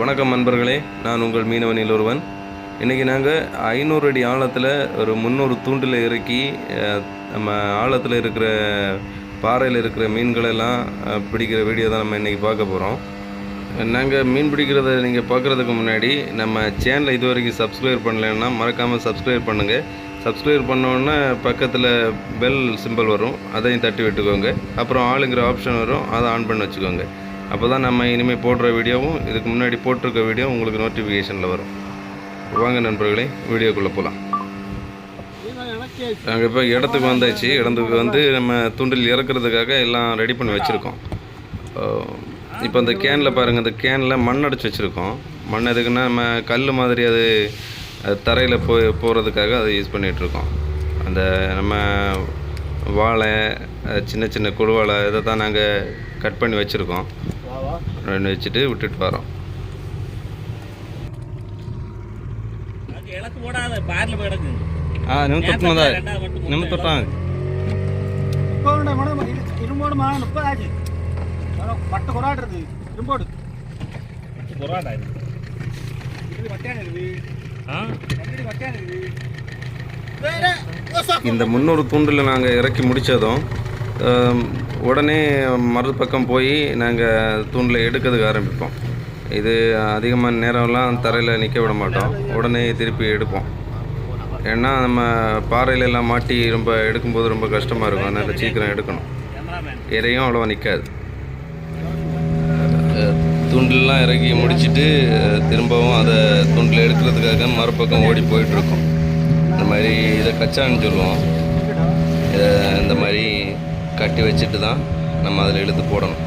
வணக்கம் நண்பர்களே நான் உங்கள் மீனவனில் ஒருவன். இன்றைக்கி நாங்கள் ஐநூறு அடி ஆழத்தில் ஒரு முந்நூறு தூண்டில் இறக்கி நம்ம ஆழத்தில் இருக்கிற பாறையில் இருக்கிற மீன்களெல்லாம் பிடிக்கிற வீடியோ தான் நம்ம இன்றைக்கி பார்க்க போகிறோம் நாங்கள் மீன் பிடிக்கிறத நீங்கள் பார்க்குறதுக்கு முன்னாடி நம்ம சேனலை இது வரைக்கும் சப்ஸ்கிரைப் பண்ணலைன்னா மறக்காமல் சப்ஸ்கிரைப் பண்ணுங்கள் சப்ஸ்கிரைப் பண்ணோன்னே பக்கத்தில் பெல் சிம்பிள் வரும் அதையும் தட்டி விட்டுக்கோங்க. அப்புறம் ஆளுங்கிற ஆப்ஷன் வரும் அதை ஆன் பண்ணி வச்சுக்கோங்க. அப்போ தான் நம்ம இனிமேல் போடுற வீடியோவும் இதுக்கு முன்னாடி போட்டிருக்க வீடியோ உங்களுக்கு நோட்டிஃபிகேஷனில் வரும். வாங்க நண்பர்களே வீடியோக்குள்ளே போகலாம் நாங்கள் இப்போ இடத்துக்கு வந்தாச்சு. இடத்துக்கு வந்து நம்ம தூண்டில் இறக்குறதுக்காக எல்லாம் ரெடி பண்ணி வச்சுருக்கோம். இப்போ அந்த கேனில் பாருங்கள் அந்த கேனில் மண் அடைச்சி வச்சுருக்கோம். மண் எதுக்குன்னா நம்ம கல் மாதிரி அது தரையில் போய் போகிறதுக்காக அதை யூஸ் பண்ணிகிட்ருக்கோம் அந்த நம்ம வாழை சின்ன சின்ன குழுவாழை இதை தான் நாங்கள் கட் பண்ணி வச்சுருக்கோம். ரெண்டு வச்சுட்டு விட்டுட்டு வரோம் ஆ நிமித்தம் முப்பது மணி இரும்போடு மா முப்பது ஆச்சு. பட்டு கொடாடுறது இரும்போடு இது. வட்டியான ஆ? வட்டியான இந்த முந்நூறு தூண்டில் நாங்கள் இறக்கி முடித்ததும் உடனே மறுபக்கம் போய் நாங்கள் தூண்டில் எடுக்கிறதுக்கு ஆரம்பிப்போம். இது அதிகமான நேரம்லாம் தரையில் நிற்க விட மாட்டோம். உடனே திருப்பி எடுப்போம். ஏன்னா நம்ம பாறையிலெல்லாம் மாட்டி ரொம்ப எடுக்கும்போது ரொம்ப கஷ்டமாக இருக்கும். அதனால் சீக்கிரம் எடுக்கணும். இறையும் அவ்வளோவா நிற்காது தூண்டிலெலாம் இறக்கி முடிச்சிட்டு திரும்பவும் அதை தூண்டில் எடுக்கிறதுக்காக மறுபக்கம் ஓடி போயிட்டுருக்கோம். இந்த மாதிரி இதை கச்சான்னு சொல்லுவோம். இந்த மாதிரி கட்டி வச்சுட்டு தான் நம்ம அதில் இழுத்து போடணும்.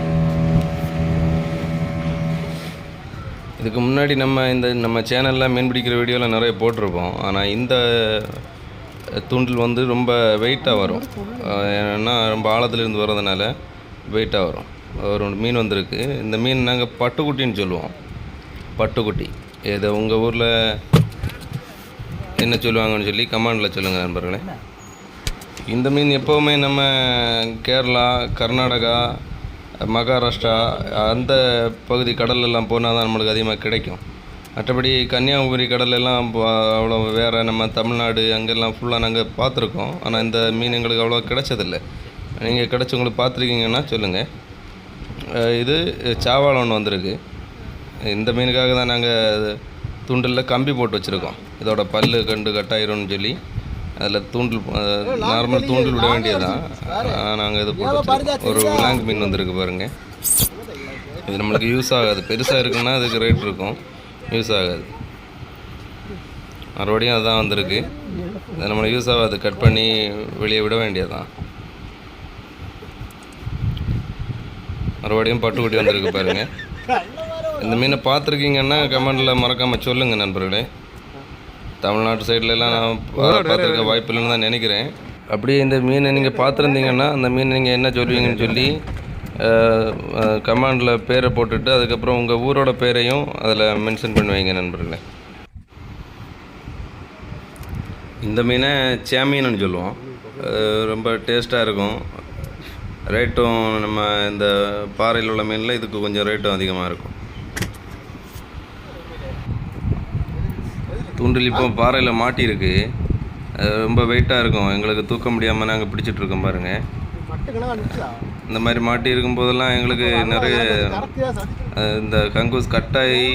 இதுக்கு முன்னாடி நம்ம இந்த நம்ம சேனலில் மீன் பிடிக்கிற வீடியோவில் நிறைய போட்டிருப்போம். ஆனால் இந்த தூண்டில் வந்து ரொம்ப வெயிட்டாக வரும். ஏன்னா ரொம்ப ஆழத்துலேருந்து வர்றதுனால வெயிட்டாக வரும். ஒரு மீன் வந்திருக்கு. இந்த மீன் நாங்கள் பட்டுக்குட்டின்னு சொல்லுவோம். பட்டுக்குட்டி. இதை உங்கள் ஊரில் என்ன சொல்லுவாங்கன்னு சொல்லி கமாண்டில் சொல்லுங்கள் நண்பர்களே. இந்த மீன் எப்போவுமே நம்ம கேரளா கர்நாடகா மகாராஷ்டிரா அந்த பகுதி கடல்லெல்லாம் போனால் தான் நம்மளுக்கு அதிகமாக கிடைக்கும். மற்றபடி கன்னியாகுமரி கடலெல்லாம் அவ்வளோ வேறு நம்ம தமிழ்நாடு அங்கெல்லாம் ஃபுல்லாக நாங்கள் பார்த்துருக்கோம். ஆனால் இந்த மீன் எங்களுக்கு அவ்வளோ கிடைச்சதில்ல. நீங்கள் கிடைச்சவங்களுக்கு பார்த்துருக்கீங்கன்னா சொல்லுங்கள் இது சாவாழம் ஒன்று வந்திருக்கு. இந்த மீனுக்காக தான் நாங்கள் துண்டில் கம்பி போட்டு வச்சுருக்கோம். இதோட பல்லு கண்டு கட்டாயிரும்னு சொல்லி. அதில் தூண்டில் நார்மல் தூண்டில் விட வேண்டியதுதான் நாங்கள் இது போட்டு. ஒரு விலாங்கு மீன் வந்திருக்கு பாருங்கள் இது நம்மளுக்கு யூஸ் ஆகாது. பெருசாக இருக்குன்னா அதுக்கு ரேட் இருக்கும். யூஸ் ஆகாது. மறுபடியும் அதுதான் வந்திருக்கு. இது நம்மளுக்கு யூஸ் ஆகாது. கட் பண்ணி வெளியே விட வேண்டியதுதான் மறுபடியும் பட்டுக்குட்டி வந்திருக்கு பாருங்க. இந்த மீனை பார்த்துருக்கீங்கன்னா கமெண்டில் மறக்காமல் சொல்லுங்கள் நண்பர்களே. தமிழ்நாட்டு சைட்லலாம் நான் பார்த்திருக்க வாய்ப்பு இல்லைன்னு தான் நினைக்கிறேன். அப்படியே இந்த மீனை நீங்கள் பார்த்துருந்தீங்கன்னா அந்த மீன் நீங்கள் என்ன சொல்லுவீங்கன்னு சொல்லி கமெண்டில் பேரை போட்டுட்டு அதுக்கப்புறம் உங்கள் ஊரோட பேரையும் அதில் மென்ஷன் பண்ணி வைங்க நண்பர்களே. இந்த மீனை சேமீன்னு சொல்லுவோம். ரொம்ப டேஸ்ட்டாக இருக்கும். ரேட்டும் நம்ம இந்த பாறையில் உள்ள மீனில் இதுக்கு கொஞ்சம் ரேட்டும் அதிகமாக இருக்கும். தூண்டில் இப்போ பாறையில் மாட்டியிருக்கு. அது ரொம்ப வெயிட்டாக இருக்கும். எங்களுக்கு தூக்க முடியாமல் நாங்கள் பிடிச்சிட்டு இருக்கோம் பாருங்கள் இந்த மாதிரி மாட்டி இருக்கும் போதெல்லாம் எங்களுக்கு நிறைய இந்த கங்கூஸ் கட்டாயி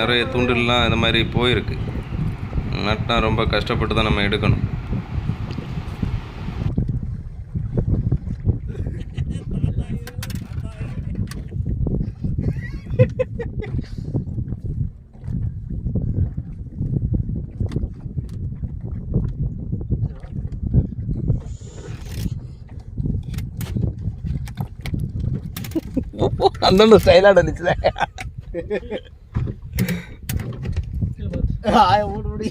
நிறைய தூண்டில்லாம் இந்த மாதிரி போயிருக்கு. நட்டா ரொம்ப கஷ்டப்பட்டு தான் நம்ம எடுக்கணும். அந்தந்த ஸ்டைலாக நினச்சில ஆய ஓடு ஓடி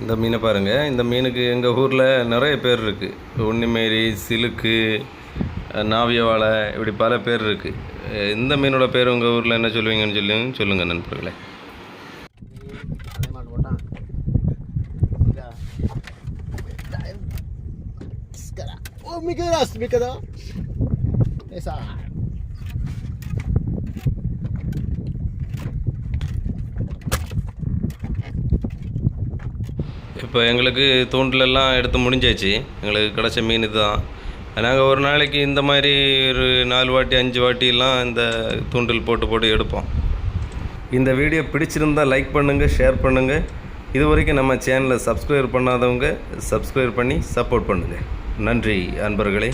இந்த மீனை பாருங்கள் இந்த மீனுக்கு எங்கள் ஊரில் நிறைய பேர் இருக்குது உன்னிமேரி சிலுக்கு நாவியவாழை இப்படி பல பேர் இருக்குது இந்த மீனோட பேர் உங்கள் ஊரில் என்ன சொல்லுவீங்கன்னு சொல்லி சொல்லுங்கள் நண்பர்களே. அதே மாதிரி போட்டான் இப்போ எங்களுக்கு தூண்டிலெல்லாம் எடுத்து முடிஞ்சாச்சு. எங்களுக்கு கிடச்ச மீன் இதுதான். நாங்கள் ஒரு நாளைக்கு இந்த மாதிரி ஒரு நாலு வாட்டி அஞ்சு வாட்டிலாம் இந்த தூண்டில் போட்டு போட்டு எடுப்போம். இந்த வீடியோ பிடிச்சிருந்தால் லைக் பண்ணுங்கள் ஷேர் பண்ணுங்கள் இது வரைக்கும் நம்ம சேனலை சப்ஸ்கிரைப் பண்ணாதவங்க சப்ஸ்கிரைப் பண்ணி சப்போர்ட் பண்ணுங்கள் நன்றி அன்பர்களே.